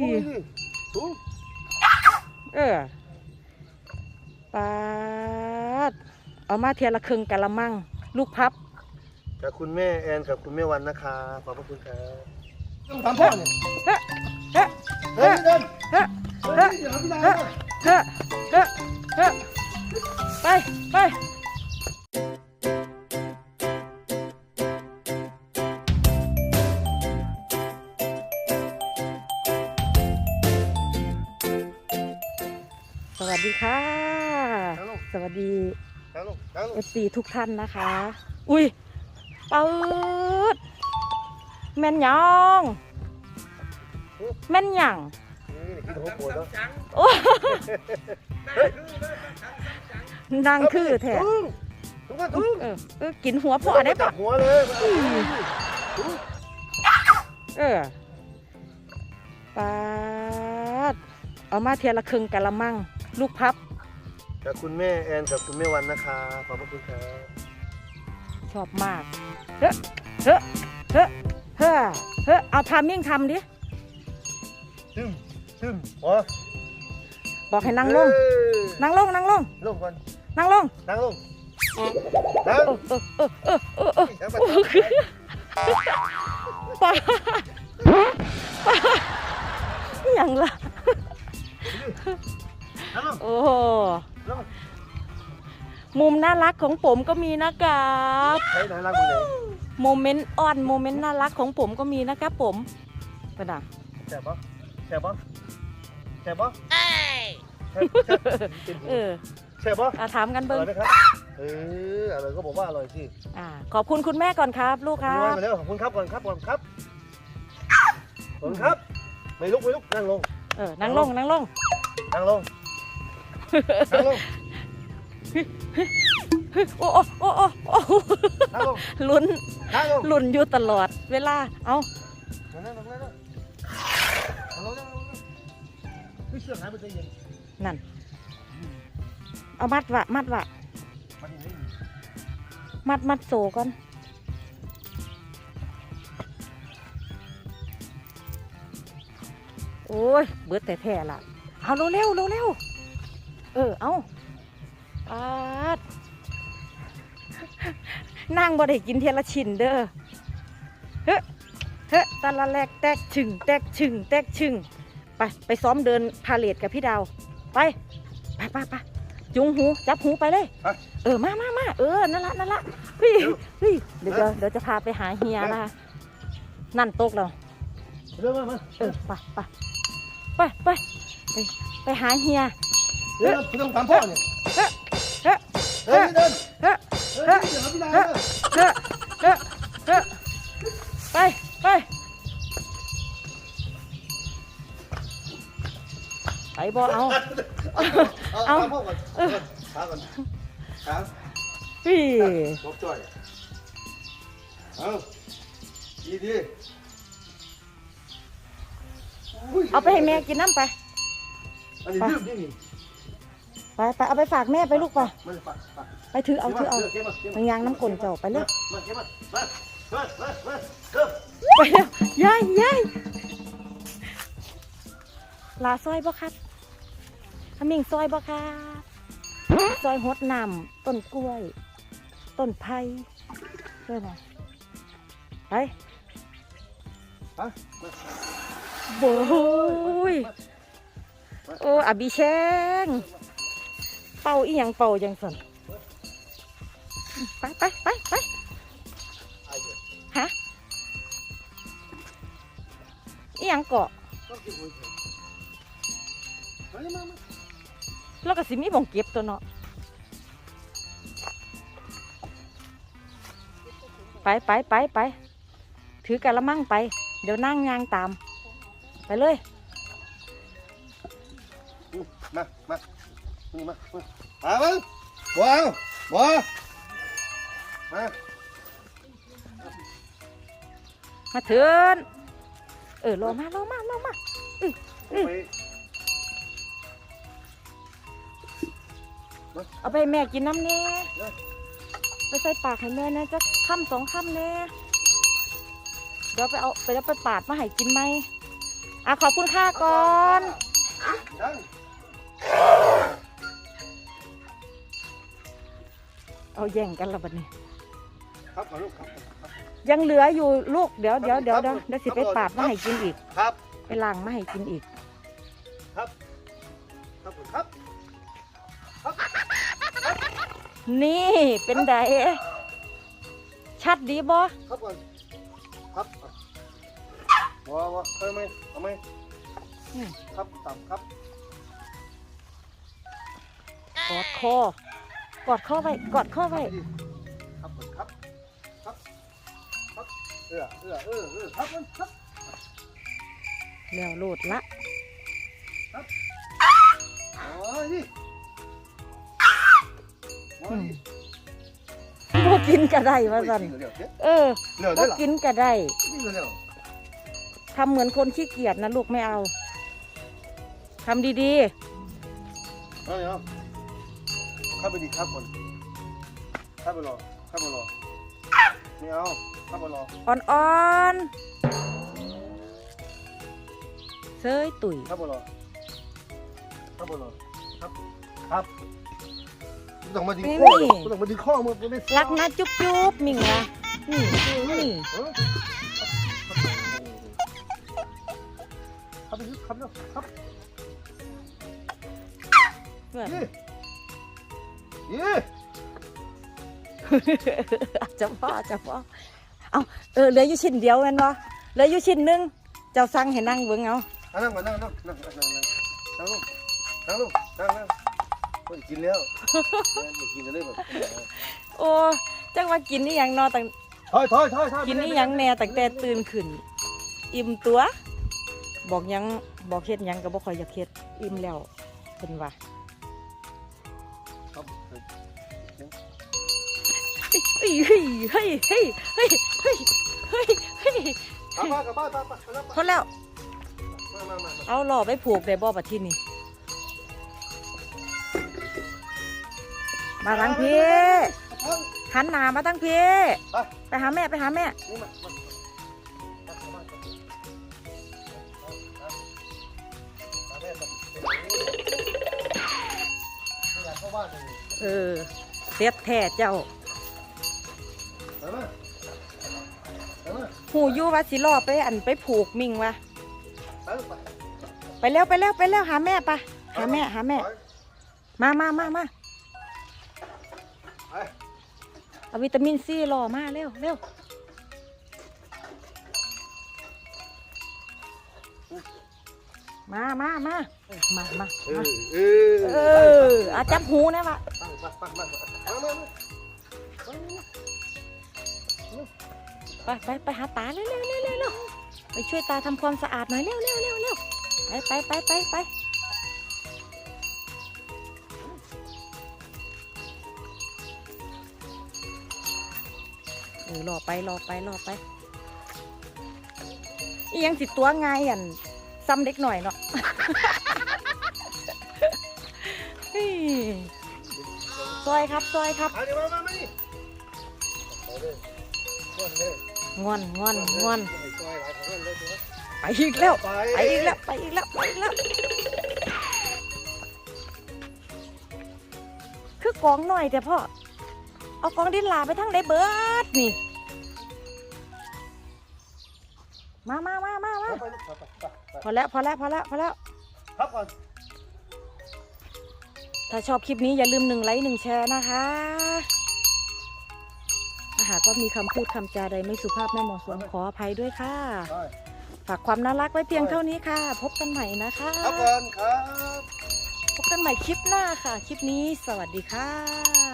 อีสูงเออปาดเอามาเทียละครึ่งกะละมัง ลูกพับกับคุณแม่แอนกับคุณแม่วันนะคะ ขอบพระคุณครับต้องทำพ่อเนี่ยเฮ้เฮ้เฮ้ยเดินเฮ้เฮ้ยเดี๋ยวพี่นายเฮ้เฮ้เฮ้เฮ้ไปไป สวัสดีทั้งลงทั้งลงเอฟซีทุกท่านนะคะ อุ้ยเปิดแม่นหยังแม่นหยังนี่คิดหัวปวดแล้วโอ้นางคือแท้ทุ่งทุ่งมาทุ่งเออเออกินหัวพ่อได้จัปะบหัวเลยทุ่งเออปาดเอามาเทียละครึ่งกะละมัง ลูกพับ กับคุณแม่แอนกับคุณแม่วันนะคะ ขอบพระคุณครับ ชอบมากเฮ้เฮ้เฮ้เฮ้เฮ้เอาทามิ่งทำดิ ตึ้มตึ้มหัวบอกให้นั่งลง เอ้ยนั่งลง นั่งลง ลงก่อนนั่งลง นั่งลงนั่งเออเออเออเออเออยังไปป้าป้าอหย่างล่ะนั่งลง โอ้โหลงมุมน่ารักของผมก็มีนะครับใช้ไหนรักมึงไหนโมเมนต์อ่อนโมเมนต์น่ารักของผมก็มีนะครับผมกระดาษแสบปะแสบปะแสบปะแสบแสบเป็นหัวเออแสบปะอาถามกันอเบิ้งร่อยไหมครับเอออร่อยก็บอกว่าอร่อยสิอ่าขอบคุณคุณแม่ก่อนครับ ลูกคขอบรัคุณบมาแล้วขอบคุณครับก่อนครับก่อนครับขอบคุณครับ ไม่ลุกไม่ลุกนั่งลงเออนั่งลงนั่งลงนั่งลง นั่งลงโอ้โอ้โอ้โอ้โอ้นั่งลงลุ้นนั่งลงลุ้นอยู่ตลอดเวลา เอานั่งลงนั่งลงนั่งลงนั่งลงไม่เชื่อหายไปใจเย็นนั่น เอามัดวะมัดวะมันยังไม่มีมัดมัดโซก่อนโอ้ย เบิดแต่แท้ๆล่ะเอาเร็วเร็วเร็ว เร็วเออ เอาปาดนั่งบ่ได้กินเทียละชิ้นเด้อ เฮ้เฮ้ตะละแลกแตกชึงแตกชึงแตกชึงไปไปซ้อมเดินพาเลทกับพี่ดาว ไป ไปไปไปจุงหูจับหูไปเลย ไป เออ มามามาเออ นั่นละนั่นละเฮ้ยเฮ้ยเดี๋ยวเดี๋ยวเดี๋ยวจะพาไปหาเฮียนะคะนั่นโต๊ะเรา เริ่มมามาเออ ไปไปไปไปไปไปหาเฮีย เดินคุณต้องทำพ่อเนี่ยเฮ้เฮ้เฮ้ยเดินเฮ้เฮ้ยเดี๋ยวพี่นายเฮ้เฮ้เฮ้เฮ้ไปไปไปบ่เอาเอาเอาพ่อก่อนขาก่อนขาพี่ลบจ่อยเอาดีดีเอาไปให้แม่กินน้ำไปอันนี้ลืมนี่นี่ ไปไปเอาไปฝากแม่ไปลูกไปไปถือเอาถือเอาเก็บมางยางน้ำกลนเจ้าไปเลยมาเก็บมามามามามาเก็บไปแล้วยายยายลาซอยบ่ครับทำมิงซอยบ่ครับซอยหดน้ำต้นกล้วย ต้นไผ่เพื่อมาไปไปมาโบ้ยโอ้อบิแชง เป่าอีหยังเป่าจังสันไปไปไปไปฮะอีหยังเกาะเฉยมาเลยมามาแล้วก็สิมีบ่งเก็บตัวเนาะไปไปไปไปถือกะละมังไป เดี๋ยวนั่งยางตาม ไปเลย มา มา นี่มา มามามาว้าวว้าวมามาเถินเออรอมารอมารอมาไปเอาไปให้แม่กินน้ำเน่ไปใส่ปากให้แม่นะจะค่ำสองค่ำเน่เดี๋ยวไปเอาไปแล้วไปปาดมาให้กินไหมอะขอบคุณค่าก่อน เอาแย่งกันและบัดนี้ ครับก่อนลูกครับครับ ยังเหลืออยู่ลูกเดี๋ยวเดี๋ยวเดี๋ยวเดี๋ยวเดี๋ยวสิไปปาดมาให้กินอีก ครับ ไปล้างมาให้กินอีก ครับ ครับผมครับ นี่เป็นไดชัดดีบ่ครับก่อนครับว้าวว้าวเอาไหมเอาไหมอืมครับต่ำครับ กอดคอ กอดคอไว้ กอดคอไว้ ครับผมครับ ครับ ครับ เออเออเออเออครับมันครับแล้วโหลดละโอ้ยนี่โอ้ยบ่กินก็ได้ว่าซั่นเร็วเร็วเออเร็วบ่ได้หรอกินก็ได้นี่เร็วทำเหมือนคนขี้เกียจนะลูกไม่เอาทำดีเอา เนาะเข้าไปดิครับคนเข้าไปรอเข้าไปรอไม่เอาเข้าไปรอๆอ่อนๆเซยตุ๋ยเข้าไปรอเข้าไปรอครับครับต้องมาดึงข้อต้องมาดึงข้อมือไม่รักนะจุ๊บจุ๊บมิงละนี่นี่ครับไปครับเนาะครับเพื่อน ยี่ยี่จะพ่อจะพ่อเอาเออเหลืออยู่ชิ้นเดียวแม่นบ่เหลืออยู่ชิ้นหนึงเจ้าสั่งให้นั่งเบิ่งเอานั่งก่อนนั่งนั่งนั่งนั่งนั่งลงนั่งลงนั่งนั่งคนกินแล้วกินกันเลยแบบโอ้จังว่ากินนี่ยังนอตั้งถอยถอยถอยถอยกินนี่ยังแน่ตั้งแต่ตื่นขึ้น อิ่มตัว บอกหยังบอกเฮ็ดหยังก็บ่ค่อยอยากเฮ็ดอิ่มแล้วเพิ่นว่า ครับเฮ้ยเฮ้ยเฮ้ยเฮ้ยเฮ้ยเฮ้ยเฮ้ยเฮ้ยกลับมากลับบ้านไปไปไปพอแล้วมามามาเอาหล่อไปผูกได้บ่บัดที่นี่ มาทางพี่หันหน้ามาทางพี่ไปไปหาแม่ไปหาแม่ นี่มามาเข้า เลยเออเสียแท้เจ้าไปมาไปมาหูอยู่ว่าสิล่อไปอันไปผูกมิงวะไปไปไปแล้วไปแล้วไปแล้วหาแม่ปะหาแม่หาแม่ มามามามาไปเอาวิตามินซีรอมาเร็วเร็ว มามามามามาเอมาอเอเอออาจับหูนะวะมามามามามามาไปไปไปหาตาเร็วเร็วเร็วเร็วเร็วไปช่วยตาทำความสะอาดหน่อยเร็วเร็วเร็วเร็วไปไปไปไปไปเออรอไปรอไปรอไปอียังสิตัวง่ายอัน ซ้ำเด็กหน่อยเนาะเฮ้ยซอยครับซอยครับเอาเดี๋ยวมามามานี่ไปเลยก้อนเลยงอนงอนงอนไปซอยหลายของเลยตัวไปอีกแล้วไปไปอีกแล้วไปอีกแล้วไปอีกแล้วคือกองหน่อยแต่พ่อเอากองดินลาไปทั้งได้เบิดนี่ พอแล้วพอแล้วพอแล้วพอแล้วครับก่อนถ้าชอบคลิปนี้อย่าลืมหนึ่งไลค์หนึ่งแชร์นะคะถ้าหากว่ามีคำพูดคำจาใดไม่สุภาพไม่เหมาะสมขออภัยด้วยค่ะไปฝากความน่ารักไว้เพียงเท่านี้ค่ะ พบกันใหม่นะคะ ครับก่อนครับ พบกันใหม่คลิปหน้าค่ะ คลิปนี้สวัสดีค่ะ